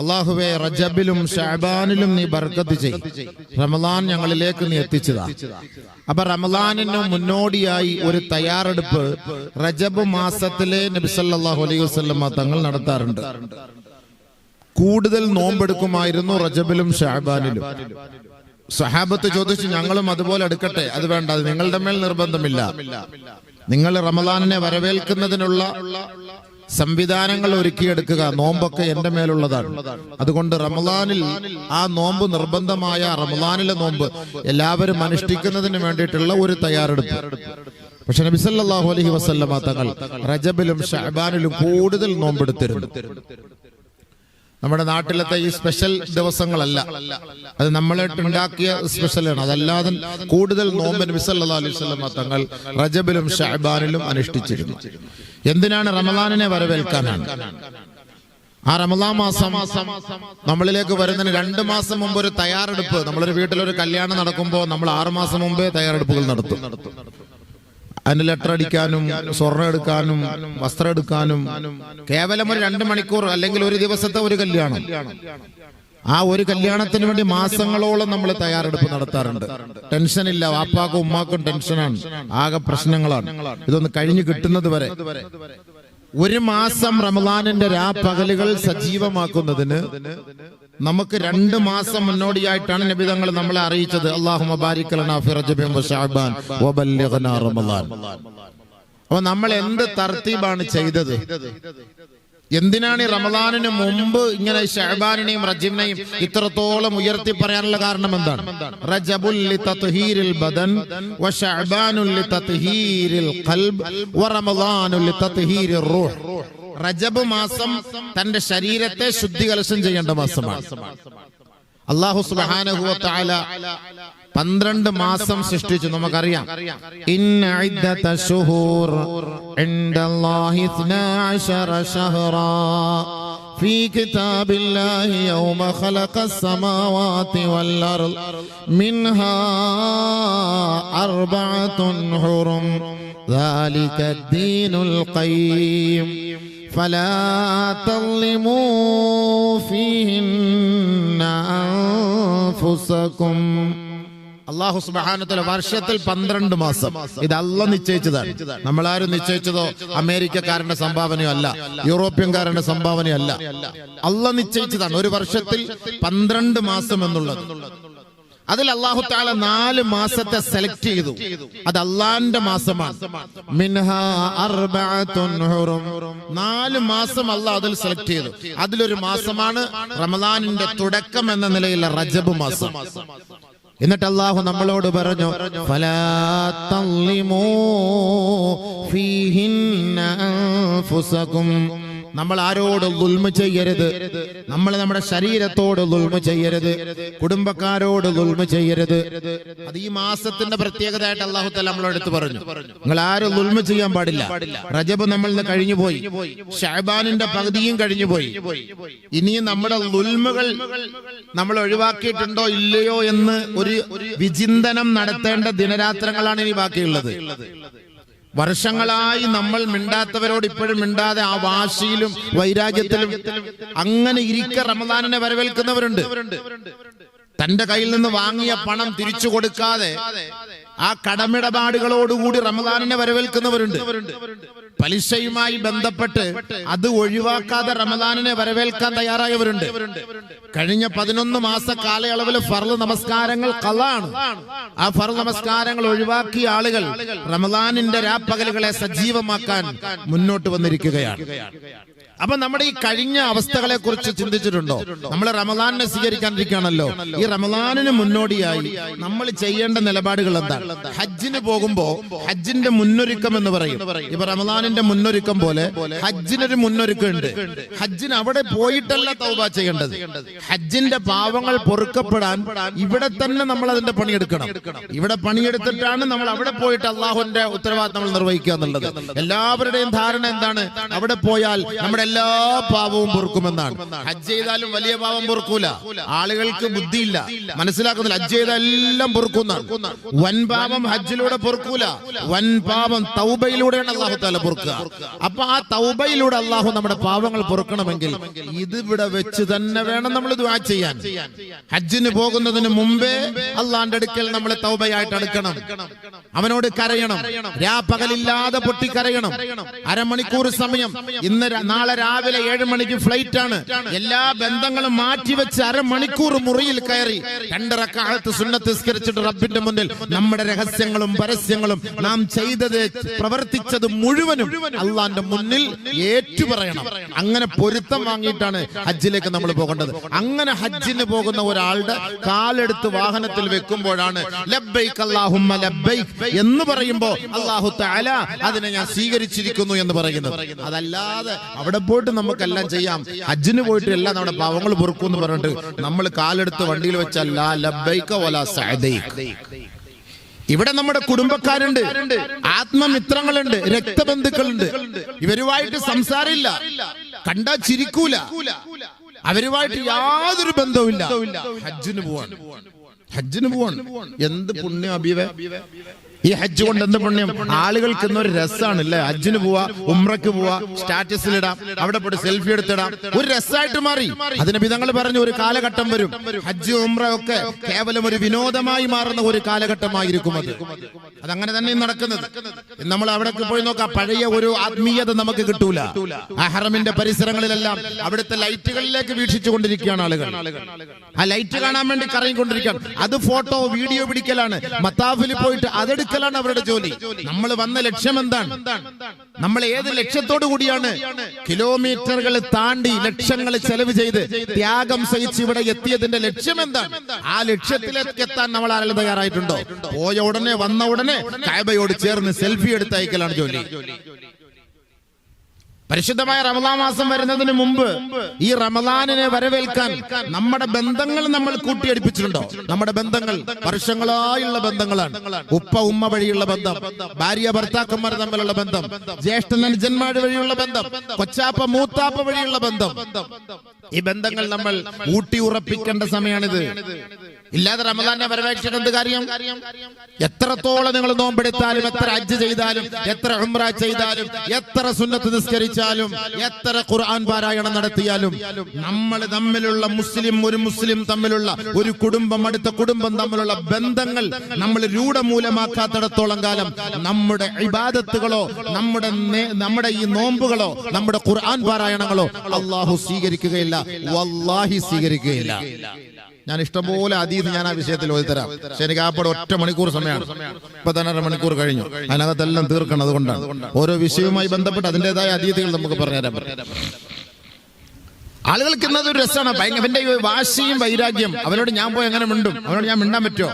അള്ളാഹുവെ റജബിലും ഷാബാനിലും നീ ബർക്കത്ത് ചെയ്. റമദാൻ ഞങ്ങളിലേക്ക് നീ എത്തിച്ചതാ. അപ്പൊ റമദാനിന് മുന്നോടിയായി ഒരു തയ്യാറെടുപ്പ് റജബ് മാസത്തിലെ നബിസല്ലാഹു അലൈഹി വസ്ലമ തങ്ങൾ നടത്താറുണ്ട്. കൂടുതൽ നോമ്പെടുക്കുമായിരുന്നു റജബിലും ഷാബാനിലും. സഹാബത്ത് ചോദിച്ചു ഞങ്ങളും അതുപോലെ എടുക്കട്ടെ അത് വേണ്ട നിങ്ങളുടെ മേൽ നിർബന്ധമില്ല. നിങ്ങൾ റമദാനിനെ വരവേൽക്കുന്നതിനുള്ള സംവിധാനങ്ങൾ ഒരുക്കിയെടുക്കുക നോമ്പൊക്കെ എന്റെ മേലുള്ളതാണ്. അതുകൊണ്ട് റമദാനിൽ ആ നോമ്പ് നിർബന്ധമായ റമദാനിലെ നോമ്പ് എല്ലാവരും അനുഷ്ഠിക്കുന്നതിന് വേണ്ടിയിട്ടുള്ള ഒരു തയ്യാറെടുപ്പ്. പക്ഷെ നബിസല്ലാഹു അലഹി വസല്ലമ തങ്ങൾ റജബിലും ഷഹബാനിലും കൂടുതൽ നോമ്പെടുത്തിരുന്നു. നമ്മുടെ നാട്ടിലത്തെ ഈ സ്പെഷ്യൽ ദിവസങ്ങളല്ല. അത് നമ്മളായിട്ട് ഉണ്ടാക്കിയ സ്പെഷ്യലാണ് അതല്ലാതെ കൂടുതൽ നോമ്പൻ അലൈഹി വസല്ലമ തങ്ങൾ റജബിലും ഷഹബാനിലും അനുഷ്ഠിച്ചിരുന്നു. എന്തിനാണ് റമദാനിനെ വരവേൽക്കാനാണ്? ആ റമദാ മാസം നമ്മളിലേക്ക് വരുന്നതിന് രണ്ട് മാസം മുമ്പ് ഒരു തയ്യാറെടുപ്പ്. നമ്മളൊരു വീട്ടിലൊരു കല്യാണം നടക്കുമ്പോൾ നമ്മൾ ആറ് മാസം മുമ്പേ തയ്യാറെടുപ്പുകൾ നടത്തും. അതിന് ലെറ്റർ അടിക്കാനും സ്വർണം എടുക്കാനും വസ്ത്രം എടുക്കാനും കേവലം ഒരു രണ്ട് മണിക്കൂർ അല്ലെങ്കിൽ ഒരു ദിവസത്തെ ഒരു കല്യാണം. ആ ഒരു കല്യാണത്തിന് വേണ്ടി മാസങ്ങളോളം നമ്മൾ തയ്യാറെടുപ്പ് നടത്താറുണ്ട്. ടെൻഷൻ ഇല്ല വാപ്പാക്കും ഉമ്മാക്കും ടെൻഷനാണ് ആകെ പ്രശ്നങ്ങളാണ്. ഇതൊന്ന് കഴിഞ്ഞു കിട്ടുന്നത് വരെ. ഒരു മാസം റമദാനിന്റെ പകലുകൾ സജീവമാക്കുന്നതിന് നമുക്ക് രണ്ട് മാസം മുന്നോടിയായിട്ടാണ് നബിതങ്ങൾ നമ്മളെ അറിയിച്ചത്. അള്ളാഹു അപ്പൊ നമ്മൾ എന്ത് തർത്തീബാണ് ചെയ്തത്? എന്തിനാണ് ഈ റമദാനിന് മുമ്പ് ഇങ്ങനെ ഷഹബാനിനെയും റജിമിനെയും ഇത്രത്തോളം ഉയർത്തി പറയാനുള്ള കാരണം എന്താണ്? റജബുൽ ലിതത്ഹീരിൽ ബദൻ വശഅബാനുൽ ലിതത്ഹീരിൽ ഖൽബ് വറമദാനുൽ ലിതത്ഹീരിർ റൂഹ്. റജബ് മാസം തന്റെ ശരീരത്തെ ശുദ്ധികലശം ചെയ്യേണ്ട മാസമാണ് അള്ളാഹു സുബ്ഹാനഹു വ തആല പന്ത്രണ്ട് മാസം സൃഷ്ടിച്ചു നമുക്കറിയാം ഇന്ന ഇദ്ദത ശുഹൂർ ഇൻദല്ലാഹി 12 ശഹറാ في كتاب الله يوم خلق السماوات والأرض منها أربعة حرم ذلك الدين القيم فلا تظلموا فيهن أنفسكم അള്ളാഹു സുബാനത്തിലെ വർഷത്തിൽ പന്ത്രണ്ട് മാസം ഇത് അല്ല നിശ്ചയിച്ചതാണ് നമ്മളാരും നിശ്ചയിച്ചതോ അമേരിക്കക്കാരന്റെ സംഭാവനയോ അല്ല യൂറോപ്യൻകാരന്റെ സംഭാവനയോ അല്ല അല്ല നിശ്ചയിച്ചതാണ് ഒരു വർഷത്തിൽ പന്ത്രണ്ട് മാസം എന്നുള്ളത് അതിൽ അള്ളാഹു താല നാല് മാസത്തെ സെലക്ട് ചെയ്തു. അത് അള്ളാന്റെ മാസമാണ്. നാല് മാസം അള്ളാഹ് അതിൽ സെലക്ട് ചെയ്തു. അതിലൊരു മാസമാണ് റമദാനിന്റെ തുടക്കം എന്ന നിലയിൽ റജബ് മാസം. എന്നിട്ട് അള്ളാഹു നമ്മളോട് പറഞ്ഞു ഫലാ. നമ്മൾ ആരോട് ദുൽമ ചെയ്യരുത്. നമ്മൾ നമ്മുടെ ശരീരത്തോട് ദുൽമ ചെയ്യരുത്. കുടുംബക്കാരോട് ദുൽമ ചെയ്യരുത്. അത് ഈ മാസത്തിന്റെ പ്രത്യേകതയായിട്ട് അള്ളാഹു നമ്മളോട് എടുത്ത് പറഞ്ഞു. നിങ്ങൾ ആരും ദുൽമ ചെയ്യാൻ പാടില്ല. റജബ് നമ്മൾ കഴിഞ്ഞു പോയി. ഷഹബാനിന്റെ പകുതിയും കഴിഞ്ഞു പോയി. ഇനിയും നമ്മുടെ ദുൽമകൾ നമ്മൾ ഒഴിവാക്കിയിട്ടുണ്ടോ ഇല്ലയോ എന്ന് ഒരു വിചിന്തനം നടത്തേണ്ട ദിനരാത്രങ്ങളാണ് ഇനി ബാക്കിയുള്ളത്. വർഷങ്ങളായി നമ്മൾ മിണ്ടാത്തവരോട് ഇപ്പോഴും മിണ്ടാതെ ആ വാശിയിലും വൈരാഗ്യത്തിലും അങ്ങനെ ഇരിക്ക റമദാനിനെ വരവേൽക്കുന്നവരുണ്ട്. തന്റെ കയ്യിൽ നിന്ന് വാങ്ങിയ പണം തിരിച്ചു കൊടുക്കാതെ ആ കടമിടപാടുകളോടുകൂടി റമദാനിനെ വരവേൽക്കുന്നവരുണ്ട്. പലിശയുമായി ബന്ധപ്പെട്ട് അത് ഒഴിവാക്കാതെ റമദാനിനെ വരവേൽക്കാൻ തയ്യാറായവരുണ്ട്. കഴിഞ്ഞ പതിനൊന്ന് മാസ കാലയളവിൽ ഫർൾ നമസ്കാരങ്ങൾ കളാണ് ആ ഫർൾ നമസ്കാരങ്ങൾ ഒഴിവാക്കിയ ആളുകൾ റമദാനിന്റെ രാപ്പകലുകളെ സജീവമാക്കാൻ മുന്നോട്ട് വന്നിരിക്കുകയാണ്. അപ്പൊ നമ്മുടെ ഈ കഴിഞ്ഞ അവസ്ഥകളെ കുറിച്ച് ചിന്തിച്ചിട്ടുണ്ടോ? നമ്മൾ റമദാനിനെ സ്വീകരിക്കാണ്ടിരിക്കുകയാണല്ലോ ഈ റമദാനിന് മുന്നോടിയായി നമ്മൾ ചെയ്യേണ്ട നിലപാടുകൾ എന്താണ്? ഹജ്ജിന് പോകുമ്പോ ഹജ്ജിന്റെ മുന്നൊരുക്കം എന്ന് പറയും. ഇപ്പൊ റമദാനിന്റെ മുന്നൊരുക്കം പോലെ ഹജ്ജിനൊരു മുന്നൊരുക്കം ഉണ്ട് ഹജ്ജിന് അവിടെ പോയിട്ടല്ല തൗബ ചെയ്യേണ്ടത്. ഹജ്ജിന്റെ പാവങ്ങൾ പൊറുക്കപ്പെടാൻ ഇവിടെ തന്നെ നമ്മൾ അതിന്റെ പണിയെടുക്കണം. ഇവിടെ പണിയെടുത്തിട്ടാണ് നമ്മൾ അവിടെ പോയിട്ട് അള്ളാഹുന്റെ ഉത്തരവാദിത്തം നമ്മൾ നിർവഹിക്കുക എന്നുള്ളത്. എല്ലാവരുടെയും ധാരണ എന്താണ്? അവിടെ പോയാൽ നമ്മുടെ എല്ലാ പാപവും പൊറുക്കുമെന്നാണ്. ഹജ്ജ് ചെയ്താലും വലിയ പാപം പൊറുക്കൂല. ആളുകൾക്ക് ബുദ്ധിയില്ല. മനസ്സിലാക്കുന്നില്ല. ഹജ്ജ് ചെയ്താൽ എല്ലാം പൊറുക്കുന്ന വൻ പാപം ഹജ്ജിലൂടെ പൊറുക്കൂല. വൻ പാപം തൗബയിലൂടെയാണ് അള്ളാഹു താല പൊറുക്കുക. അപ്പൊ ആ തൗബയിലൂടെ അള്ളാഹു നമ്മുടെ പാവങ്ങൾ പൊറുക്കണമെങ്കിൽ ഇതിവിടെ വെച്ച് തന്നെ വേണം നമ്മൾ ദുആ ചെയ്യാൻ. ഹജ്ജിന് പോകുന്നതിന് മുമ്പേ അള്ളാന്റെ അടുക്കൽ നമ്മൾ തൗബയായിട്ട് അടുക്കണം അവനോട് കരയണം. രാ പകലില്ലാതെ പൊട്ടിക്കരയണം. അരമണിക്കൂർ സമയം. ഇന്ന് ര- രാവിലെ ഏഴ് മണിക്ക് ഫ്ലൈറ്റ് ആണ് എല്ലാ ബന്ധങ്ങളും മാറ്റിവെച്ച് അരമണിക്കൂർ മുറിയിൽ കയറി. രണ്ടരക്കാലത്ത് സുന്നത്ത് നിസ്കരിച്ചിട്ട് റബ്ബിന്റെ മുന്നിൽ നമ്മുടെ രഹസ്യങ്ങളും പരസ്യങ്ങളും നാം ചെയ്തത് പ്രവർത്തിച്ചത് മുഴുവനും അള്ളാന്റെ മുന്നിൽ ഏറ്റുപറയണം. അങ്ങനെ പൊരുത്തം വാങ്ങിയിട്ടാണ് ഹജ്ജിലേക്ക് നമ്മൾ പോകേണ്ടത്. അങ്ങനെ ഹജ്ജിന് പോകുന്ന ഒരാളുടെ കാലെടുത്ത് വാഹനത്തിൽ വെക്കുമ്പോഴാണ് ലബ്ബൈക്ക് അല്ലാഹുമ്മ ലബ്ബൈക്ക് എന്ന് പറയുമ്പോ അള്ളാഹു അതിനെ ഞാൻ സ്വീകരിച്ചിരിക്കുന്നു എന്ന് പറയുന്നത്. അതല്ലാതെ അവിടെ പോയിട്ട് നമുക്കെല്ലാം ചെയ്യാം. ഹജ്ജിന് പോയിട്ട് എല്ലാം നമ്മുടെ പാവങ്ങൾ പൊറുക്കും എന്ന് പറഞ്ഞിട്ട് നമ്മൾ കാലെടുത്ത് വണ്ടിയിൽ വെച്ചാൽ ലാ ലബ്ബൈക വലാ സഅദൈക ഇവിടെ നമ്മുടെ കുടുംബക്കാരുണ്ട്. ആത്മമിത്രങ്ങളുണ്ട്. രക്തബന്ധുക്കളുണ്ട്. ഇവരുമായിട്ട് സംസാരമില്ല. കണ്ടാ ചിരിക്കൂല. അവരുമായിട്ട് യാതൊരു ബന്ധവുമില്ല. ഹജ്ജിന് പോവാണ്. ഹജ്ജിന് പോവാണ്. എന്ത് പുണ്യം അബീവേ? ഈ ഹജ്ജ് കൊണ്ട് എന്ത് പുണ്യം? ആളുകൾക്ക് ഇന്നൊരു രസമാണ് അല്ലേ ഹജ്ജിന് പോവാ ഉമ്രക്ക് പോവാ സ്റ്റാറ്റസിലിടാം അവിടെ പോയിട്ട് സെൽഫി എടുത്തിടാം. ഒരു രസമായിട്ട് മാറി. അതിന് വിധങ്ങൾ പറഞ്ഞു ഒരു കാലഘട്ടം വരും. ഹജ്ജ് ഉമ്ര ഒക്കെ കേവലം ഒരു വിനോദമായി മാറുന്ന ഒരു കാലഘട്ടമായിരിക്കും അത്. അതങ്ങനെ തന്നെ നടക്കുന്നത്. നമ്മൾ അവിടെ പോയി നോക്കാം. പഴയ ഒരു ആത്മീയത നമുക്ക് കിട്ടൂല. ആ ഹറമിന്റെ പരിസരങ്ങളിലെല്ലാം അവിടുത്തെ ലൈറ്റുകളിലേക്ക് വീക്ഷിച്ചു കൊണ്ടിരിക്കുകയാണ് ആളുകൾ. ആ ലൈറ്റ് കാണാൻ വേണ്ടി കറങ്ങിക്കൊണ്ടിരിക്കുകയാണ്. അത് ഫോട്ടോ വീഡിയോ പിടിക്കലാണ്. മത്താഫിൽ പോയിട്ട് അതെടുക്കലാണ് അവരുടെ ജോലി. നമ്മൾ വന്ന ലക്ഷ്യം എന്താണ്? നമ്മൾ ഏത് ലക്ഷ്യത്തോടു കൂടിയാണ്? കിലോമീറ്ററുകൾ താണ്ടി ലക്ഷങ്ങൾ ചെലവ് ചെയ്ത് ത്യാഗം സഹിച്ച് ഇവിടെ എത്തിയതിന്റെ ലക്ഷ്യം എന്താണ്? ആ ലക്ഷ്യത്തിലേക്ക് എത്താൻ നമ്മൾ ആരെങ്കിലും തയ്യാറായിട്ടുണ്ടോ? പോയ ഉടനെ വന്ന ഉടനെ കായബയോട് ചേർന്ന് സെൽഫി എടുത്തയക്കലാണ് ജോലി. പരിശുദ്ധമായ റമദാ മാസം വരുന്നതിന് മുമ്പ് ഈ റമദാനിനെ വരവേൽക്കാൻ നമ്മുടെ ബന്ധങ്ങൾ നമ്മൾ കൂട്ടിയടിപ്പിച്ചിട്ടുണ്ടോ? നമ്മുടെ ബന്ധങ്ങൾ വർഷങ്ങളായുള്ള ബന്ധങ്ങളാണ്. ഉപ്പ ഉമ്മ വഴിയുള്ള ബന്ധം ഭാര്യ ഭർത്താക്കന്മാർ തമ്മിലുള്ള ബന്ധം ജ്യേഷ്ഠൻ അനുജന്മാർ വഴിയുള്ള ബന്ധം കൊച്ചാപ്പ മൂത്താപ്പ വഴിയുള്ള ബന്ധം. ഈ ബന്ധങ്ങൾ നമ്മൾ ഊട്ടി ഉറപ്പിക്കേണ്ട സമയമാണിത്. ഇല്ലാതെ റമദാനെ എന്ത് കാര്യം? എത്രത്തോളം നിങ്ങൾ നോമ്പെടുത്താലും എത്ര അജ്ജ് ചെയ്താലും എത്ര ഉംറ ചെയ്താലും എത്ര സുന്നത്ത് നിസ്കരിച്ചാലും എത്ര ഖുർആൻ പാരായണം നടത്തിയാലും നമ്മൾ തമ്മിലുള്ള മുസ്ലിം ഒരു മുസ്ലിം തമ്മിലുള്ള ഒരു കുടുംബം അടുത്ത കുടുംബം തമ്മിലുള്ള ബന്ധങ്ങൾ നമ്മൾ രൂഢമൂലമാക്കാത്തിടത്തോളം കാലം നമ്മുടെ ഇബാദത്തുകളോ നമ്മുടെ നമ്മുടെ ഈ നോമ്പുകളോ നമ്മുടെ ഖുർആൻ പാരായണങ്ങളോ അള്ളാഹു സ്വീകരിക്കുകയില്ല. വല്ലാഹി സ്വീകരിക്കുകയില്ല. ഞാൻ ഇഷ്ടംപോലെ അതീത് ഞാൻ ആ വിഷയത്തിൽ ഓതിത്തരാം പക്ഷെ എനിക്ക് ആപ്പടെ ഒറ്റ മണിക്കൂർ സമയമാണ്. ഇപ്പൊ തന്നെ അര മണിക്കൂർ കഴിഞ്ഞു. അതിനകത്തെല്ലാം തീർക്കണം അതുകൊണ്ടാണ്. ഓരോ വിഷയവുമായി ബന്ധപ്പെട്ട് അതിന്റെതായ അതീതികൾ നമുക്ക് പറഞ്ഞുതരാൻ പറ്റും. ആളുകൾക്ക് ഇന്നത് ഒരു രസമാണ് അവന്റെ വാശിയും വൈരാഗ്യം. അവനോട് ഞാൻ പോയി എങ്ങനെ മിണ്ടും? അവനോട് ഞാൻ മിണ്ടാൻ പറ്റുമോ?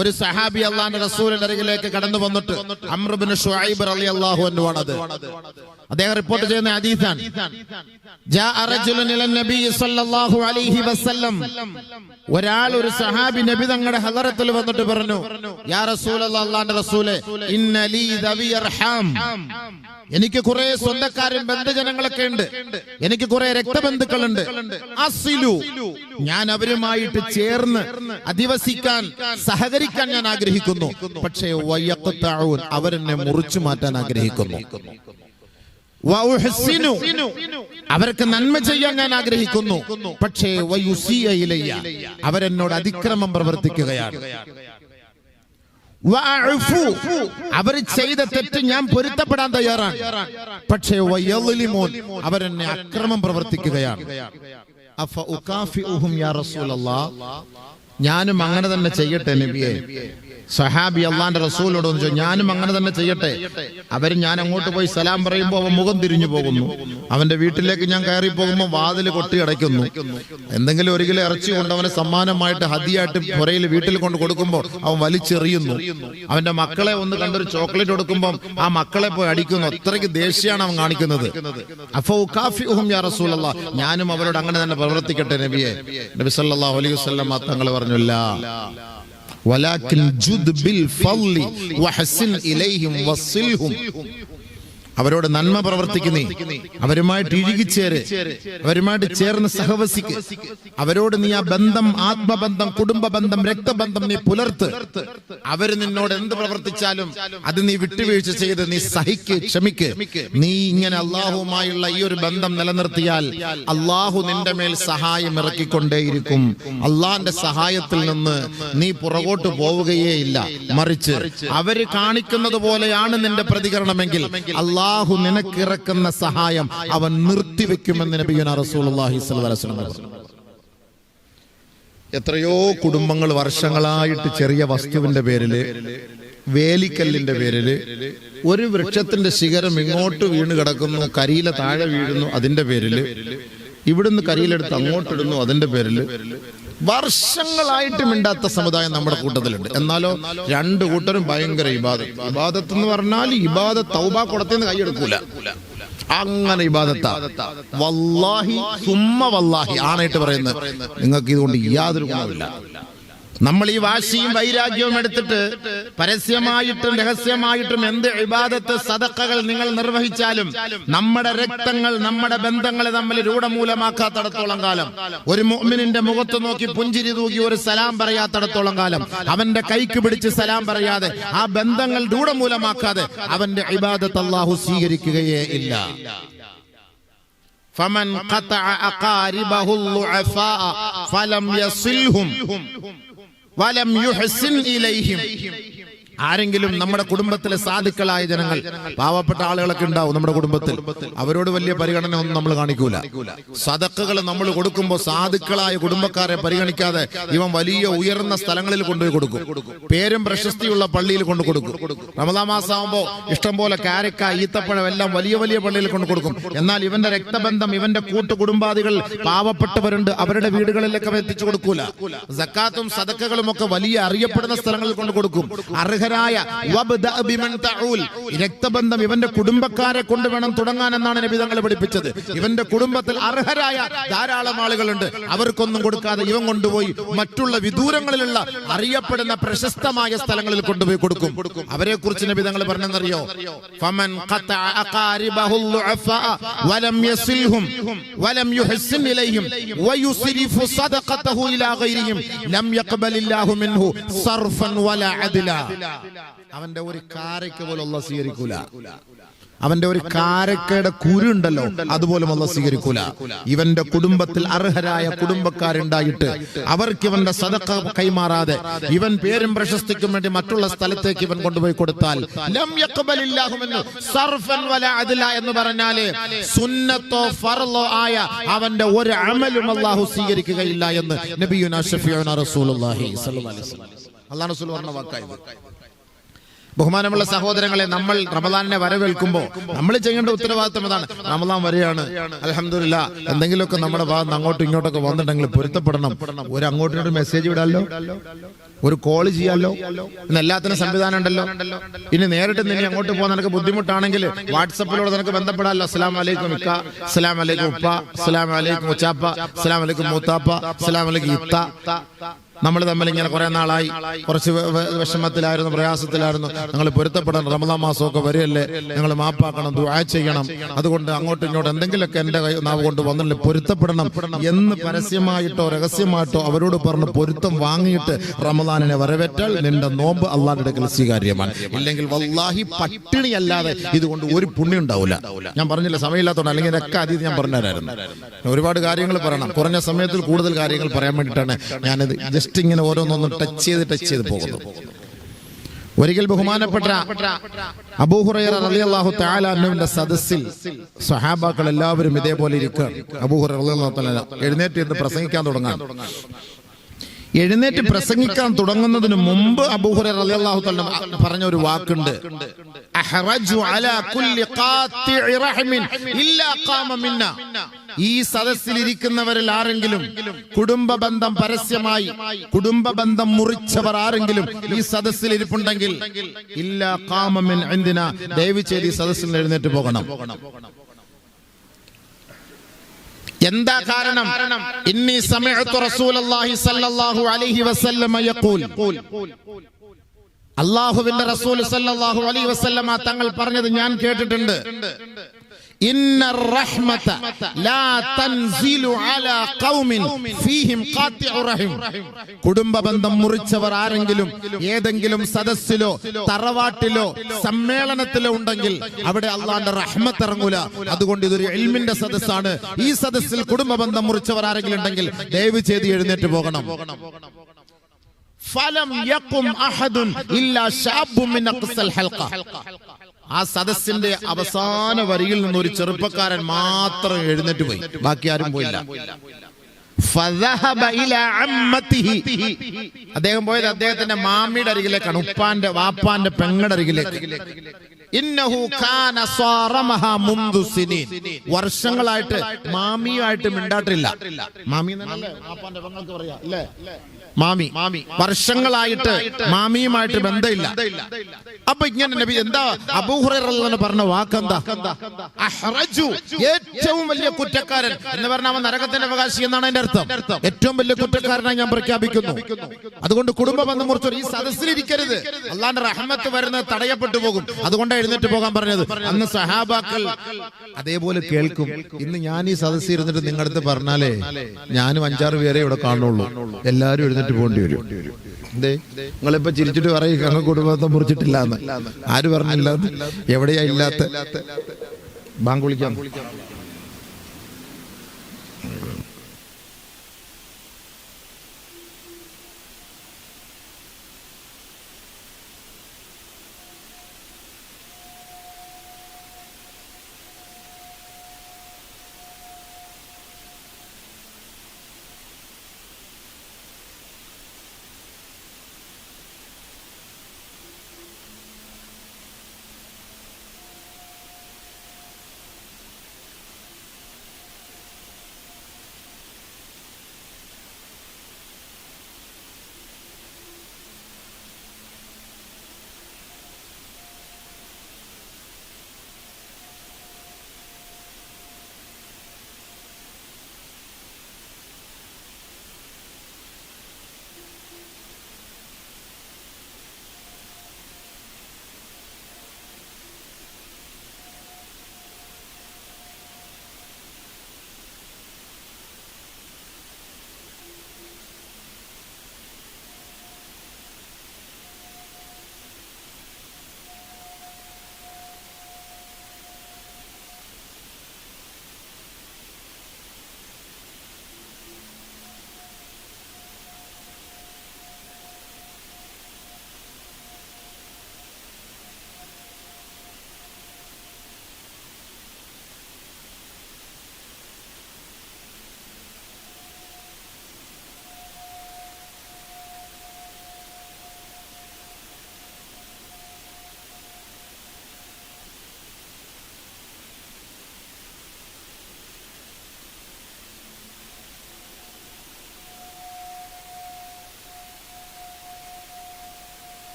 ഒരു സഹാബി അള്ളാന്റെ റസൂലിന്റെ അരികിലേക്ക് കടന്നു വന്നിട്ട് അമ്രുബിൻ ഷുഹൈബ് അലി അള്ളാഹു ആണത്. അദ്ദേഹം റിപ്പോർട്ട് ചെയ്യുന്ന ഹദീസാണ്. ഒരാൾ ഒരു സഹാബി നബി തങ്ങളുടെ ഹദറത്തിൽ വന്നിട്ട് പറഞ്ഞു യാ റസൂൽ അള്ളാന്റെ റസൂലെ എനിക്ക് കുറെ സ്വന്തക്കാരും ബന്ധുജനങ്ങളൊക്കെ ഉണ്ട്. എനിക്ക് കുറെ രക്തബന്ധുക്കളുണ്ട്. അസിലു ഞാൻ അവരുമായിട്ട് ചേർന്ന് അധിവസിക്കാൻ സഹകരിക്കാൻ ഞാൻ ആഗ്രഹിക്കുന്നു. പക്ഷേ അവരെന്നെ മുറിച്ചു മാറ്റാൻ ആഗ്രഹിക്കുന്നു. അവർക്ക് നന്മ ചെയ്യാൻ ഞാൻ ആഗ്രഹിക്കുന്നു. പക്ഷേ വയുസിയയിലയ്യ അവരെന്നോട് അതിക്രമം പ്രവർത്തിക്കുകയാണ്. അവർ ചെയ്ത തെറ്റ് ഞാൻ പൊരുത്തപ്പെടാൻ തയ്യാറാണ്. പക്ഷേ വയ്യലിമോൻ അവരെന്നെ അക്രമം പ്രവർത്തിക്കുകയാണ്. ഞാനും അങ്ങനെ തന്നെ ചെയ്യട്ടെ നബിയെ. സഹാബി അള്ളാന്റെ റസൂലോട് എന്ന് ചോദിച്ചു ഞാനും അങ്ങനെ തന്നെ ചെയ്യട്ടെ. അവർ ഞാൻ അങ്ങോട്ട് പോയി സലാം പറയുമ്പോൾ അവൻ മുഖം തിരിഞ്ഞു പോകുന്നു. അവന്റെ വീട്ടിലേക്ക് ഞാൻ കയറി പോകുമ്പോൾ വാതിൽ കൊട്ടി അടയ്ക്കുന്നു. എന്തെങ്കിലും ഒരു ഇറച്ചി കൊണ്ട് അവനെ സമ്മാനമായിട്ട് ഹതിയായിട്ട് പുരയിൽ വീട്ടിൽ കൊണ്ട് കൊടുക്കുമ്പോൾ അവൻ വലിച്ചെറിയുന്നു. അവന്റെ മക്കളെ ഒന്ന് കണ്ടൊരു ചോക്ലേറ്റ് കൊടുക്കുമ്പോൾ ആ മക്കളെ പോയി അടിക്കുന്നു. അത്രയ്ക്ക് ദേഷ്യമാണ് അവൻ കാണിക്കുന്നത്. അഫോ യാ ഞാനും അവരോട് അങ്ങനെ തന്നെ പ്രവർത്തിക്കട്ടെ നബിയെ. നബി സല്ലല്ലാഹു അലൈഹി വസല്ലം തങ്ങൾ പറഞ്ഞില്ല ولكن جد بالفضل وحسن إليهم وصلهم. അവരോട് നന്മ പ്രവർത്തിക്കുന്നേ. അവരുമായിട്ട് ഇഴുകിച്ചേര് അവരുമായിട്ട് ചേർന്ന് സഹവസിക്ക്. അവരോട് നീ ആ ബന്ധം ആത്മബന്ധം കുടുംബ ബന്ധം രക്തബന്ധം നീ പുലർത്ത്. അവർ നിന്നോട് എന്ത് പ്രവർത്തിച്ചാലും അത് നീ വിട്ടുവീഴ്ച ചെയ്ത് നീ സഹിക്ക് ക്ഷമിക്ക്. നീ ഇങ്ങനെ അള്ളാഹുമായുള്ള ഈ ഒരു ബന്ധം നിലനിർത്തിയാൽ അള്ളാഹു നിന്റെ മേൽ സഹായം ഇറക്കിക്കൊണ്ടേയിരിക്കും. അള്ളാന്റെ സഹായത്തിൽ നിന്ന് നീ പുറകോട്ട് പോവുകയേ ഇല്ല മറിച്ച് അവർ കാണിക്കുന്നത് പോലെയാണ് നിന്റെ പ്രതികരണമെങ്കിൽ. അള്ളാഹു നിനക്കിറക്കുന്ന സഹായം അവൻ നിർത്തിവെക്കുമെന്ന് നബിയുന വസല്ലം പറഞ്ഞു. എത്രയോ കുടുംബങ്ങൾ വർഷങ്ങളായിട്ട് ചെറിയ വസ്തുവിന്റെ പേരിൽ വേലിക്കല്ലിന്റെ പേരിൽ ഒരു വൃക്ഷത്തിന്റെ ശിഖരം ഇങ്ങോട്ട് വീണ് കിടക്കുന്നു കരിയില താഴെ വീഴുന്നു അതിന്റെ പേരിൽ ഇവിടുന്ന് കരിയിലെടുത്ത് അങ്ങോട്ടിടുന്നു അതിന്റെ പേരിൽ വർഷങ്ങളായിട്ട് മിണ്ടാത്ത സമുദായം നമ്മുടെ കൂട്ടത്തിലുണ്ട്. എന്നാലോ രണ്ട് കൂട്ടരും ഭയങ്കര ഇബാദത്ത്. ഇബാദത്ത് എന്ന് പറഞ്ഞാൽ ഇബാദ തൗബ കൊടുത്തേന്ന് കൈയെടുക്കൂല അങ്ങനെ ഇബാദത്ത. വല്ലാഹി സുമ്മ വല്ലാഹി ആണായിട്ട് പറയുന്നത്. നിങ്ങൾക്ക് ഇതുകൊണ്ട് യാതൊരു ഗുണമില്ല നമ്മൾ ഈ വാശിയും വൈരാഗ്യവും എടുത്തിട്ട് പരസ്യമായിട്ടും രഹസ്യമായിട്ടും എന്ത് വിവാദത്തെ സതക്കകൾ നിങ്ങൾ നിർവഹിച്ചാലും നമ്മുടെ രക്തങ്ങൾ നമ്മുടെ ബന്ധങ്ങളെ തമ്മിൽ രൂഢമൂലമാക്കാത്തടത്തോളം കാലം. ഒരു മോമിനിന്റെ മുഖത്ത് നോക്കി പുഞ്ചിരി തൂക്കി ഒരു സലാം പറയാത്തടത്തോളം കാലം. അവന്റെ കൈക്ക് പിടിച്ച് സലാം പറയാതെ ആ ബന്ധങ്ങൾ രൂഢമൂലമാക്കാതെ അവന്റെ ഇബാദത്ത് അള്ളാഹു സ്വീകരിക്കുകയേ ഇല്ല. ഫമൻ ഫലം വലം യുഹസിൻ ഇലൈഹിം. ആരെങ്കിലും നമ്മുടെ കുടുംബത്തിലെ സാധുക്കളായ ജനങ്ങൾ പാവപ്പെട്ട ആളുകളൊക്കെ ഉണ്ടാവും നമ്മുടെ കുടുംബത്തിൽ. അവരോട് വലിയ പരിഗണന ഒന്നും നമ്മൾ കാണിക്കൂല. സതക്കുകൾ നമ്മൾ കൊടുക്കുമ്പോൾ സാധുക്കളായ കുടുംബക്കാരെ പരിഗണിക്കാതെ ഇവൻ വലിയ ഉയർന്ന സ്ഥലങ്ങളിൽ കൊണ്ടുപോയി കൊടുക്കും. പേരും പ്രശസ്തിയുള്ള പള്ളിയിൽ കൊണ്ടു കൊടുക്കും. റമദാ മാസമാകുമ്പോൾ ഇഷ്ടംപോലെ കാരക്ക ഈത്തപ്പഴം എല്ലാം വലിയ വലിയ പള്ളിയിൽ കൊണ്ടു കൊടുക്കും. എന്നാൽ ഇവന്റെ രക്തബന്ധം ഇവന്റെ കൂട്ടു കുടുംബാദികൾ പാവപ്പെട്ടവരുണ്ട്. അവരുടെ വീടുകളിലൊക്കെ എത്തിച്ചു കൊടുക്കൂല. സക്കാത്തും സതക്കകളും ഒക്കെ വലിയ അറിയപ്പെടുന്ന സ്ഥലങ്ങളിൽ കൊണ്ട് കൊടുക്കും. അർഹ പ്രസിദ്ധരായ രക്തബന്ധം ഇവന്റെ കുടുംബക്കാരെ കൊണ്ട് വേണം തുടങ്ങാൻ എന്നാണ് നബി തങ്ങളെ പഠിപ്പിച്ചത്. ഇവന്റെ കുടുംബത്തിൽ അർഹരായ ധാരാളം ആളുകളുണ്ട്. അവർക്കൊന്നും കൊടുക്കാതെ ഇവൻ കൊണ്ടുപോയി മറ്റുള്ള വിദൂരങ്ങളിലുള്ള അറിയപ്പെടുന്ന പ്രശസ്തമായ സ്ഥലങ്ങളിൽ കൊണ്ടുപോയി കൊടുക്കും. അവരെ കുറിച്ച് നബി തങ്ങൾ പറഞ്ഞെന്നറിയോ? ഫമൻ വലം വലം ഇലൈഹിം സദഖതഹു ഇലാ ഗൈരിഹിം ലം യഖ്ബലില്ലാഹു മിൻഹു സർഫൻ വലാ അദ്ല. അവന്റെ ഒരു കാരയ്ക്ക് പോലും സ്വീകരിക്കൂല. അവന്റെ ഒരു കാരക്കയുടെ കുരുണ്ടല്ലോ അതുപോലും അല്ല സ്വീകരിക്കൂല. ഇവന്റെ കുടുംബത്തിൽ അർഹരായ കുടുംബക്കാരുണ്ടായിട്ട് അവർക്ക് ഇവന്റെ സതക്ക കൈമാറാതെ ഇവൻ പേരും പ്രശസ്തിക്കും വേണ്ടി മറ്റുള്ള സ്ഥലത്തേക്ക് ഇവൻ കൊണ്ടുപോയി കൊടുത്താൽ എന്ന് പറഞ്ഞാൽ സുന്നത്തോ ഫർലോ ആയ അവന്റെ ഒരു അമലും അള്ളാഹു സ്വീകരിക്കുകയില്ല എന്ന് നബിയുനാ റസൂലുള്ളാഹി സ്വല്ലല്ലാഹി അലൈഹി വസല്ലം. അള്ളാഹു പറഞ്ഞ വാക്കായി ബഹുമാനമുള്ള സഹോദരങ്ങളെ നമ്മൾ റമദാനിനെ വരവേൽക്കുമ്പോൾ നമ്മൾ ചെയ്യേണ്ട ഉത്തരവാദിത്വം അതാണ്. റമദാൻ വരെയാണ്. അലഹമില്ല എന്തെങ്കിലുമൊക്കെ നമ്മുടെ ഭാഗത്ത് അങ്ങോട്ടും ഇങ്ങോട്ടൊക്കെ വന്നിട്ടുണ്ടെങ്കിൽ പൊരുത്തപ്പെടണം. ഒരു അങ്ങോട്ടും മെസ്സേജ് വിടാലോ? ഒരു കോൾ ചെയ്യാലോ? ഇന്ന് എല്ലാത്തിനും സംവിധാനം ഉണ്ടല്ലോ. ഇനി നേരിട്ട് നിന്നെ അങ്ങോട്ട് പോകാൻ നിനക്ക് ബുദ്ധിമുട്ടാണെങ്കിൽ വാട്സപ്പിലൂടെ നിനക്ക് ബന്ധപ്പെടാമല്ലോ അസ്സലാം വലൈക്കും ഇക്ക അസ്സലാം വലൈക്കും ഉപ്പ. അസ്സലാം വലൈക്കും ഉച്ചാപ്പ. അസ്സലാം വലൈക്കും മൂത്താപ്പ. അസ്സലാം വലൈക്കും ഇത്ത. നമ്മൾ തമ്മിൽ ഇങ്ങനെ കുറെ നാളായി. കുറച്ച് വിഷമത്തിലായിരുന്നു പ്രയാസത്തിലായിരുന്നു. നിങ്ങൾ പൊരുത്തപ്പെടണം. റമദാ മാസമൊക്കെ വരികയല്ലേ? നിങ്ങൾ മാപ്പാക്കണം ദുആ ചെയ്യണം. അതുകൊണ്ട് അങ്ങോട്ടും ഇങ്ങോട്ടും എന്തെങ്കിലുമൊക്കെ എന്റെ കൈ നാവ് കൊണ്ട് വന്നില്ലേ പൊരുത്തപ്പെടണം എന്ന് പരസ്യമായിട്ടോ രഹസ്യമായിട്ടോ അവരോട് പറഞ്ഞ് പൊരുത്തം വാങ്ങിയിട്ട് റമദാനിനെ വരവേറ്റാൽ നിന്റെ നോമ്പ് അള്ളാന്റെ അടുക്കൽ സ്വീകാര്യമാണ്. ഇല്ലെങ്കിൽ വല്ലാഹി പട്ടിണി അല്ലാതെ ഇതുകൊണ്ട് ഒരു പുണ്യം ഉണ്ടാവില്ല ഞാൻ പറഞ്ഞില്ല സമയമില്ലാത്തതുകൊണ്ട് അല്ലെങ്കിൽ ഇതൊക്കെ അതീത് ഞാൻ പറഞ്ഞുതരായിരുന്നു. ഒരുപാട് കാര്യങ്ങൾ പറയണം. കുറഞ്ഞ സമയത്തിൽ കൂടുതൽ കാര്യങ്ങൾ പറയാൻ വേണ്ടിയിട്ടാണ് ഞാനിത് ഇങ്ങനെ ഓരോന്നൊന്നും ടച്ച് ചെയ്ത് ടച്ച് ചെയ്ത് പോകുന്നു. ഒരിക്കൽ ബഹുമാനപ്പെട്ട അബൂഹുറൈറ റളിയല്ലാഹു തആല അൻഹുവിന്റെ സദസ്സിൽ സഹാബാക്കൾ എല്ലാവരും ഇതേപോലെ ഇരിക്കുകയാണ്. തആല എഴുന്നേറ്റ് എന്ന് പ്രസംഗിക്കാൻ തുടങ്ങാൻ. എഴുന്നേറ്റ് പ്രസംഗിക്കാൻ തുടങ്ങുന്നതിന് മുമ്പ് അബൂഹുറൈറ റളിയല്ലാഹു തആല പറഞ്ഞ ഒരു വാക്കുണ്ട്. അഹ്റജു അലാ കുല്ലി ഖാത്തി റഹ്മിൻ ഇല്ലാ ഖാമ മിന്ന. ഈ സദസ്സിലിരിക്കുന്നവരിൽ ആരെങ്കിലും കുടുംബ ബന്ധം പരസ്യമായി കുടുംബ ബന്ധം മുറിച്ചവർ ആരെങ്കിലും ഈ സദസ്സിൽ ഇരിപ്പുണ്ടെങ്കിൽ ഇല്ല കാമമിൻ എന്തിനാ ദയവ് ചെയ്ത് ഈ സദസ്സിൽ എഴുന്നേറ്റ് പോകണം. എന്താ കാരണം? ഇന്നി സമയത്തു റസൂലല്ലാഹി സല്ലല്ലാഹു അലൈഹി വസല്ലമ യഖൂൽ. അള്ളാഹുവിന്റെ റസൂൽ സല്ലല്ലാഹു അലൈഹി വസല്ലമ തങ്ങൾ പറഞ്ഞത് ഞാൻ കേട്ടിട്ടുണ്ട്. കുടുംബ ബന്ധം മുറിച്ചവർ ആരെങ്കിലും ഏതെങ്കിലും സദസ്സിലോ തറവാട്ടിലോ സമ്മേളനത്തിലോ ഉണ്ടെങ്കിൽ അവിടെ അള്ളാന്റെ റഹ്മത്ത് ഇറങ്ങൂല. അതുകൊണ്ട് ഇതൊരു എൽമിന്റെ സദസ്സാണ്. ഈ സദസ്സിൽ കുടുംബ ബന്ധം മുറിച്ചവർ ആരെങ്കിലും ഉണ്ടെങ്കിൽ ദയവ് ചെയ്ത് എഴുന്നേറ്റ് പോകണം. ഫലം യഖും അഹദുൻ ഇല്ലാ ശാബ്ബും മിൻ ഹൽഖ ആ സദസ്സിന്റെ അവസാന വരിയിൽ നിന്ന് ഒരു ചെറുപ്പക്കാരൻ മാത്രം എഴുന്നേറ്റ് പോയി. ബാക്കി ആരും പോയില്ല. അദ്ദേഹം പോയത് അദ്ദേഹത്തിന്റെ മാമിയുടെ അരികിലേക്കാണ് ഉപ്പാന്റെ വാപ്പാന്റെ പെങ്ങളുടെ അരികിലേക്ക്. വർഷങ്ങളായിട്ട് മാമിയുമായിട്ട് മിണ്ടാട്ടില്ല. മാമി എന്നല്ലേ വാപ്പാന്റെ പെങ്ങൾക്ക് പറയാ അല്ലേ? മാമി മാമി വർഷങ്ങളായിട്ട് മാമിയുമായിട്ട് ബന്ധമില്ല. അപ്പൊ ഇങ്ങനെ നബി എന്താ? അബൂഹുറ പറഞ്ഞ വാക്കെന്താ? ഏറ്റവും വലിയ കുറ്റക്കാരൻ എന്ന് പറഞ്ഞാൽ അവൻ നരകത്തിന്റെ അവകാശി എന്നാണ് എന്റെ അർത്ഥം. ഏറ്റവും വലിയ കുറ്റക്കാരനായി ഞാൻ പ്രഖ്യാപിക്കുന്നു. അതുകൊണ്ട് കുടുംബ ബന്ധം കുറിച്ച് ഈ സദസ്സിലിരിക്കരുത്. അള്ളാന്റെ റഹ്മത്ത് വരുന്നത് തടയപ്പെട്ടു പോകും. അതുകൊണ്ട് എഴുന്നേറ്റ് പോകാൻ പറഞ്ഞത്. അന്ന് സഹാബാക്കൾ അതേപോലെ കേൾക്കും. ഇന്ന് ഞാൻ ഈ സദസ്സിൽ ഇരുന്നിട്ട് നിങ്ങളടുത്ത് പറഞ്ഞാലേ ഞാനും അഞ്ചാറ് പേരെ ഇവിടെ കാണുള്ളൂ. എല്ലാരും എഴുന്നേറ്റ് പോകേണ്ടി വരും. നിങ്ങളിപ്പോ ചിരിച്ചിട്ട് പറയും അങ്ങ് കുടുംബത്തെ മുറിച്ചിട്ടില്ല എന്ന് ആര് പറഞ്ഞില്ല? എവിടെയാ ഇല്ലാത്ത ബാങ്ക് വിളിക്കാം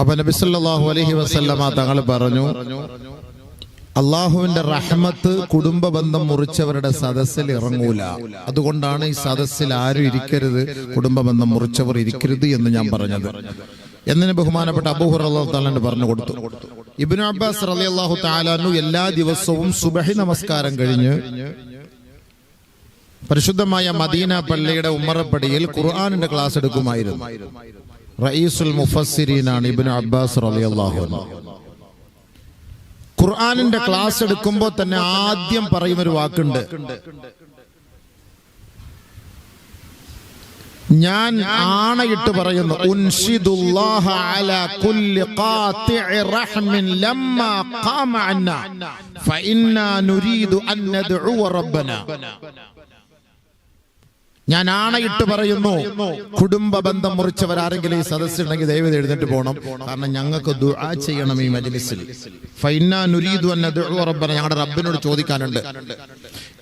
അപ്പൊ നബി അലഹി അലൈഹി വസല്ലമ തങ്ങൾ പറഞ്ഞു അള്ളാഹുവിന്റെ റഹ്മത്ത് കുടുംബ ബന്ധം മുറിച്ചവരുടെ സദസ്സിൽ ഇറങ്ങൂല. അതുകൊണ്ടാണ് ഈ സദസ്സിൽ ആരും ഇരിക്കരുത് കുടുംബ ബന്ധം മുറിച്ചവർ ഇരിക്കരുത് എന്ന് ഞാൻ പറഞ്ഞത്. എന്നിന് ബഹുമാനപ്പെട്ട അബൂഹുർ അള്ളാഹു പറഞ്ഞു കൊടുത്തു. ഇബ്നു അബ്ബാസ് അലി അള്ളാഹു താലാനു എല്ലാ ദിവസവും സുബഹി നമസ്കാരം കഴിഞ്ഞ് പരിശുദ്ധമായ മദീന പള്ളിയുടെ ഉമ്മറപ്പടിയിൽ ഖുർആാനിന്റെ ക്ലാസ് എടുക്കുമായിരുന്നു. റയീസുൽ മുഫസ്സിരീനാണ് ഇബ്നു അബ്ബാസ് റളിയല്ലാഹു അൻഹു. ഖുർആാനിന്റെ ക്ലാസ് എടുക്കുമ്പോൾ തന്നെ ആദ്യം പറയുന്ന ഒരു വാക്കുണ്ട്. ഞാൻ ആണയിട്ട് പറയുന്നു ഉൻഷിദുല്ലാഹ ഞാൻ ആണയിട്ട് പറയുന്നു. കുടുംബ ബന്ധം മുറിച്ചവരാരെങ്കിലും ഈ സദസ്സിലുണ്ടെങ്കിൽ ദൈവം എഴുന്നേറ്റ് പോകണം. കാരണം ഞങ്ങൾക്ക് ദുആ ചെയ്യണം ഈ മജ്ലിസിൽ. ഫൈന്നാ നുരീദു അൻ നദ്ഉ റബ്ബന. ഞങ്ങളുടെ റബ്ബിനോട് ചോദിക്കാനുണ്ട്.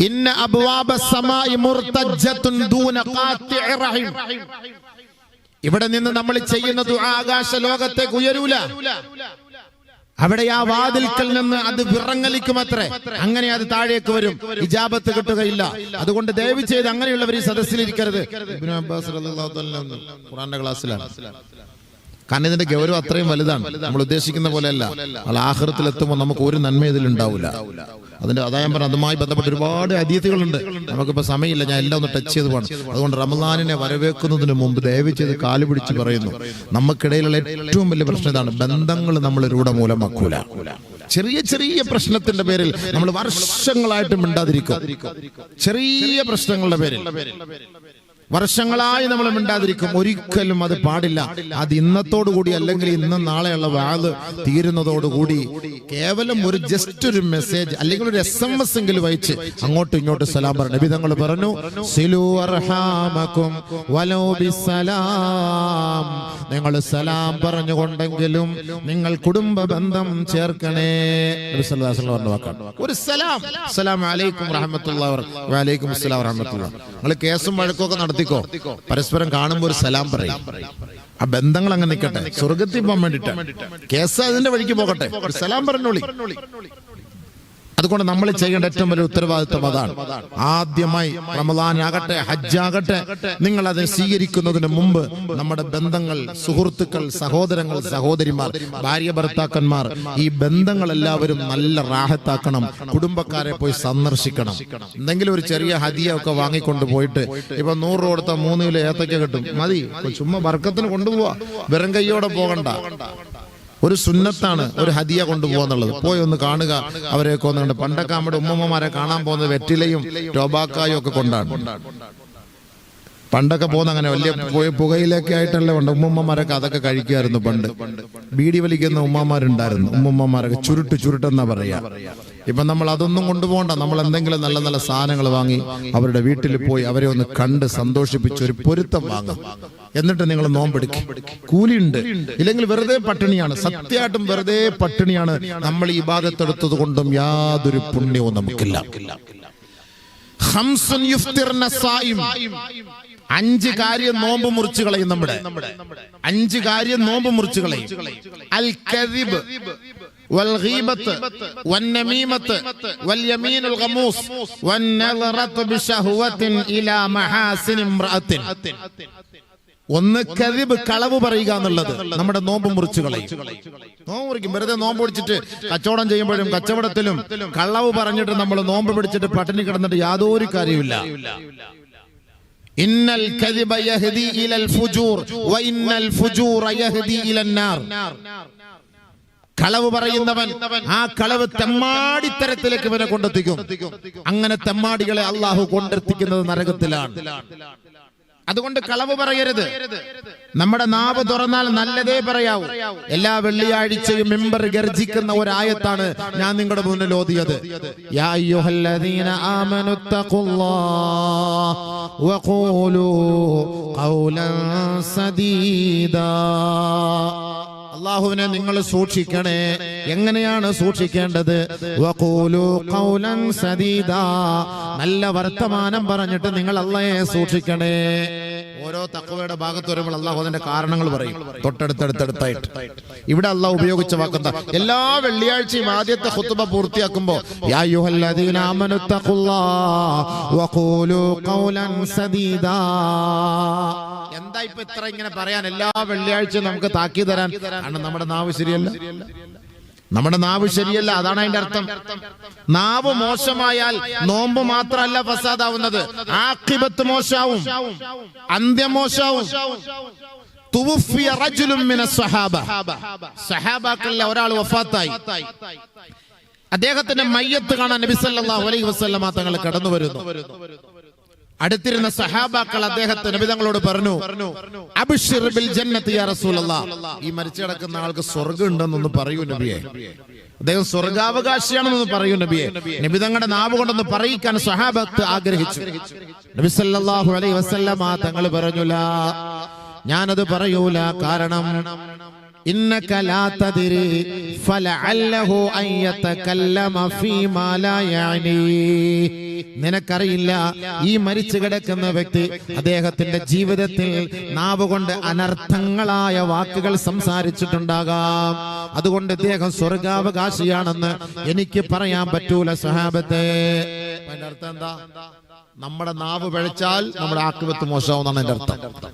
ഇന്ന അബ്വാബ സമായി മുർത്തജ്ജത്തുൻ ദൂന ഖാത്തിഇ റഹിം. ഇവിടെ നിന്ന് നമ്മൾ ചെയ്യുന്ന ദുആ ആകാശ ലോകത്തേക്ക് ഉയരൂല. അവിടെ ആ വാതിൽക്കൽ നിന്ന് അത് വിറങ്ങലിക്കുമത്രേ. അങ്ങനെ അത് താഴേക്ക് വരും. ഇജാബത്ത് കിട്ടുകയില്ല. അതുകൊണ്ട് ദയവ് ചെയ്ത് അങ്ങനെയുള്ളവർ ഈ സദസ്സിലിരിക്കരുത്. അബ്ബാസ് ഖുർആന്റെ ക്ലാസ്സിലാണ്. കാരണം ഇതിന്റെ ഗൗരവം അത്രയും വലുതാണ്. നമ്മൾ ഉദ്ദേശിക്കുന്ന പോലെയല്ല. അല്ല ആഹൃത്തിൽ എത്തുമ്പോൾ നമുക്ക് ഒരു നന്മ ഇതിൽ ഉണ്ടാവില്ല. അതിന്റെ അതായത് പറഞ്ഞ അതുമായി ബന്ധപ്പെട്ട് ഒരുപാട് അതീതികളുണ്ട് നമുക്കിപ്പോ സമയമില്ല ഞാൻ എല്ലാം ഒന്ന് ടച്ച് ചെയ്ത് പോകണം. അതുകൊണ്ട് റമദാനിനെ വരവേക്കുന്നതിന് മുമ്പ് ദയവ് ചെയ്ത് കാൽ പിടിച്ച് പറയുന്നു. നമുക്കിടയിലുള്ള ഏറ്റവും വലിയ പ്രശ്നം ഇതാണ് ബന്ധങ്ങൾ നമ്മൾ രൂഢ മൂലമാക്കൂല ചെറിയ ചെറിയ പ്രശ്നത്തിന്റെ പേരിൽ നമ്മൾ വർഷങ്ങളായിട്ട് മിണ്ടാതിരിക്കും. ചെറിയ പ്രശ്നങ്ങളുടെ പേരിൽ. വർഷങ്ങളായി നമ്മൾ മിണ്ടാതിരിക്കും. ഒരിക്കലും അത് പാടില്ല. അത് ഇന്നത്തോടുകൂടി അല്ലെങ്കിൽ ഇന്നും നാളെയുള്ള വാത് തീരുന്നതോടുകൂടി കേവലം ഒരു ജസ്റ്റ് ഒരു മെസ്സേജ് അല്ലെങ്കിൽ ഒരു എസ് എം എസ് എങ്കിലും വായിച്ച് അങ്ങോട്ടും ഇങ്ങോട്ടും സലാം പറഞ്ഞു നബി തങ്ങൾ പറഞ്ഞു നിങ്ങൾ സലാം പറഞ്ഞുകൊണ്ടെങ്കിലും നിങ്ങൾ കുടുംബ ബന്ധം ചേർക്കണേ ഒരു സലാം. സലാം അലൈക്കും നിങ്ങൾ കേസും വഴക്കൊക്കെ നടത്തിക്കോ? പരസ്പരം കാണുമ്പോൾ ഒരു സലാം പറയും. ആ ബന്ധങ്ങൾ അങ്ങ് നിൽക്കട്ടെ സ്വർഗത്തിൽ പോകാൻ വേണ്ടിട്ട്. കേസ് അതിന്റെ വഴിക്ക് പോകട്ടെ? സലാം പറഞ്ഞോളി. അതുകൊണ്ട് നമ്മൾ ചെയ്യേണ്ട ഏറ്റവും വലിയ ഉത്തരവാദിത്വം അതാണ്. ആദ്യമായി റമദാൻ ആകട്ടെ ഹജ്ജാകട്ടെ നിങ്ങൾ അത് സ്വീകരിക്കുന്നതിന് മുമ്പ് നമ്മുടെ ബന്ധങ്ങൾ സുഹൃത്തുക്കൾ സഹോദരങ്ങൾ സഹോദരിമാർ ഭാര്യ ഭർത്താക്കന്മാർ ഈ ബന്ധങ്ങൾ എല്ലാവരും നല്ല റാഹത്താക്കണം. കുടുംബക്കാരെ പോയി സന്ദർശിക്കണം. എന്തെങ്കിലും ഒരു ചെറിയ ഹദിയ ഒക്കെ വാങ്ങിക്കൊണ്ട് പോയിട്ട് ഇപ്പൊ നൂറ് രൂപ കൊടുത്ത മൂന്ന് കിലോ ഏത്തക്ക കിട്ടും. മതി. ചുമ്മാ വർക്കത്തിന് കൊണ്ടുപോവാ. വെറും കൈയോടെ പോകണ്ട. ഒരു സുന്നത്താണ് ഒരു ഹദിയ കൊണ്ടുപോകാന്നുള്ളത് പോയി ഒന്ന് കാണുക. അവരെയൊക്കെ ഒന്നുണ്ട് പണ്ടൊക്കെ നമ്മുടെ ഉമ്മമ്മമാരെ കാണാൻ പോകുന്നത് വെറ്റിലയും ടോബാക്കായും ഒക്കെ കൊണ്ടാണ്. പണ്ടൊക്കെ പോകുന്ന അങ്ങനെ വലിയ പോയി പുകയിലൊക്കെ ആയിട്ടല്ലേ ഉണ്ട് ഉമ്മമ്മമാരൊക്കെ അതൊക്കെ കഴിക്കുമായിരുന്നു പണ്ട്. ബീഡി വലിക്കുന്ന ഉമ്മമാരുണ്ടായിരുന്നു. ഉമ്മമ്മമാരൊക്കെ ചുരുട്ട് ചുരുട്ടെന്നാ പറയാ. ഇപ്പൊ നമ്മൾ അതൊന്നും കൊണ്ടുപോകണ്ട. നമ്മൾ എന്തെങ്കിലും നല്ല നല്ല സാധനങ്ങൾ വാങ്ങി അവരുടെ വീട്ടിൽ പോയി അവരെ ഒന്ന് കണ്ട് സന്തോഷിപ്പിച്ച് ഒരു പൊരുത്തം വാങ്ങും. എന്നിട്ട് നിങ്ങൾ നോമ്പെടുക്കും. കൂലിയുണ്ട്. ഇല്ലെങ്കിൽ വെറുതെ പട്ടിണിയാണ്. സത്യമായിട്ടും വെറുതെ പട്ടിണിയാണ്. നമ്മൾ ഈ ഭാഗത്തെടുത്തത് കൊണ്ടും യാതൊരു പുണ്യവും നമുക്കില്ല. അഞ്ച് കാര്യം നോമ്പ് മുറിച്ചു കളയും നമ്മുടെ. അഞ്ച് കാര്യം നോമ്പ് മുറിച്ചു കളയും. അൽ കദിബ്. والغيبة والنميمة واليمين الغموس والنظرة بشهوة إلى محاسن امرأة ഒന്ന് കതിബ് കളവ് പറയുക എന്നുള്ളത് നമ്മുടെ നോമ്പ് മുറിച്ചു കളയും നോമ്പ് മുറിക്കും വെറുതെ നോമ്പ് പിടിച്ചിട്ട് കച്ചവടം ചെയ്യുമ്പോഴും കച്ചവടത്തിലും കളവ് പറഞ്ഞിട്ട് നമ്മൾ നോമ്പ് പിടിച്ചിട്ട് പട്ടിണി കിടന്നിട്ട് യാതൊരു കാര്യമില്ല ഇന്നൽ കദിബ യഹ്ദി ഇലൽ ഫുജൂർ വ ഇന്നൽ ഫുജൂറ യഹ്ദി ഇലൻ നാർ കളവ് പറയുന്നവൻ ആ കളവ് തെമ്മാടിത്തരത്തിലേക്ക് ഇവനെ കൊണ്ടെത്തിക്കും. അങ്ങനെ തെമ്മാടികളെ അള്ളാഹു കൊണ്ടെത്തിക്കുന്നത് നരകത്തിലാണ്. അതുകൊണ്ട് കളവ് പറയരുത്. നമ്മുടെ നാവ് തുറന്നാൽ നല്ലതേ പറയാവൂ. എല്ലാ വെള്ളിയാഴ്ചയും മെമ്പർ ഗർജിക്കുന്ന ഒരായത്താണ് ഞാൻ നിങ്ങളുടെ മുന്നിൽ ഓതിയത്. ആമനു അള്ളാഹുവിനെ നിങ്ങൾ സൂക്ഷിക്കണേ. എങ്ങനെയാണ് സൂക്ഷിക്കേണ്ടത്? നല്ല വർത്തമാനം പറഞ്ഞിട്ട് നിങ്ങൾ അള്ളയെ സൂക്ഷിക്കണേ. ഓരോ തക്കവയുടെ ഭാഗത്ത് വരുമ്പോൾ അള്ളാഹു അതിന്റെ കാരണങ്ങൾ പറയും. തൊട്ടടുത്തടുത്തടുത്തായിട്ട്. ഇവിടെ അള്ളാഹ് ഉപയോഗിച്ച വാക്കുന്ന എല്ലാ വെള്ളിയാഴ്ചയും ആദ്യത്തെ ഹുത്തുബ പൂർത്തിയാക്കുമ്പോ എന്താ ഇപ്പൊ ഇത്ര ഇങ്ങനെ പറയാൻ? എല്ലാ വെള്ളിയാഴ്ചയും നമുക്ക് താക്കി തരാൻ. കാരണം നമ്മുടെ നാവ് ശരിയല്ല. നമ്മുടെ നാവ് ശരിയല്ല അതാണ് അതിന്റെ അർത്ഥം. നാവ് മോശമായാൽ നോമ്പ് മാത്രമല്ല ഫസാദാവുന്നത്. ആക്കിബത്ത് മോശാവും. അന്ത്യം മോശാവും. ഒരാൾ വഫാത്തായി. അദ്ദേഹത്തിന്റെ മയ്യത്ത് കാണാൻ നബി സല്ലല്ലാഹു അലൈഹി വസല്ലമ തങ്ങൾ കടന്നു വരുന്നു അടുത്തിരുന്ന സഹാബാക്കൾ അദ്ദേഹത്തെ നബിതങ്ങളോട് പറഞ്ഞു അബ്ശിർ ബിൽ യാ ഈ മരിച്ചു കിടക്കുന്ന ആൾക്ക് സ്വർഗം ഉണ്ടെന്നൊന്ന് പറയൂ നബിയെ. അദ്ദേഹം സ്വർഗാവകാശിയാണെന്നൊന്ന് പറയൂ നബിയെ. നബി തങ്ങളുടെ നാവ് കൊണ്ടൊന്ന് പറയിക്കാൻ സഹാബത്ത് ആഗ്രഹിച്ചു. നബി സല്ലല്ലാഹു അലൈഹി വസല്ലമ തങ്ങൾ പറഞ്ഞുല ഞാനത് പറയൂല. കാരണം إنك لا تدري فلعله أن يتكلم فيما لا يعنيه നിനക്കറിയില്ല ഈ മരിച്ചു കിടക്കുന്ന വ്യക്തി അദ്ദേഹത്തിന്റെ ജീവിതത്തിൽ നാവ് കൊണ്ട് അനർത്ഥങ്ങളായ വാക്കുകൾ സംസാരിച്ചിട്ടുണ്ടാകാം അതുകൊണ്ട് ഇദ്ദേഹം സ്വർഗാവകാശിയാണെന്ന് എനിക്ക് പറയാൻ പറ്റൂല സഹാബത്തെ അതിന്റെ അർത്ഥം എന്താ നമ്മുടെ നാവ് പഴച്ചാൽ നമ്മുടെ ആക്കുവത്ത് മോശമാവുന്നതാണ് എന്റെ അർത്ഥം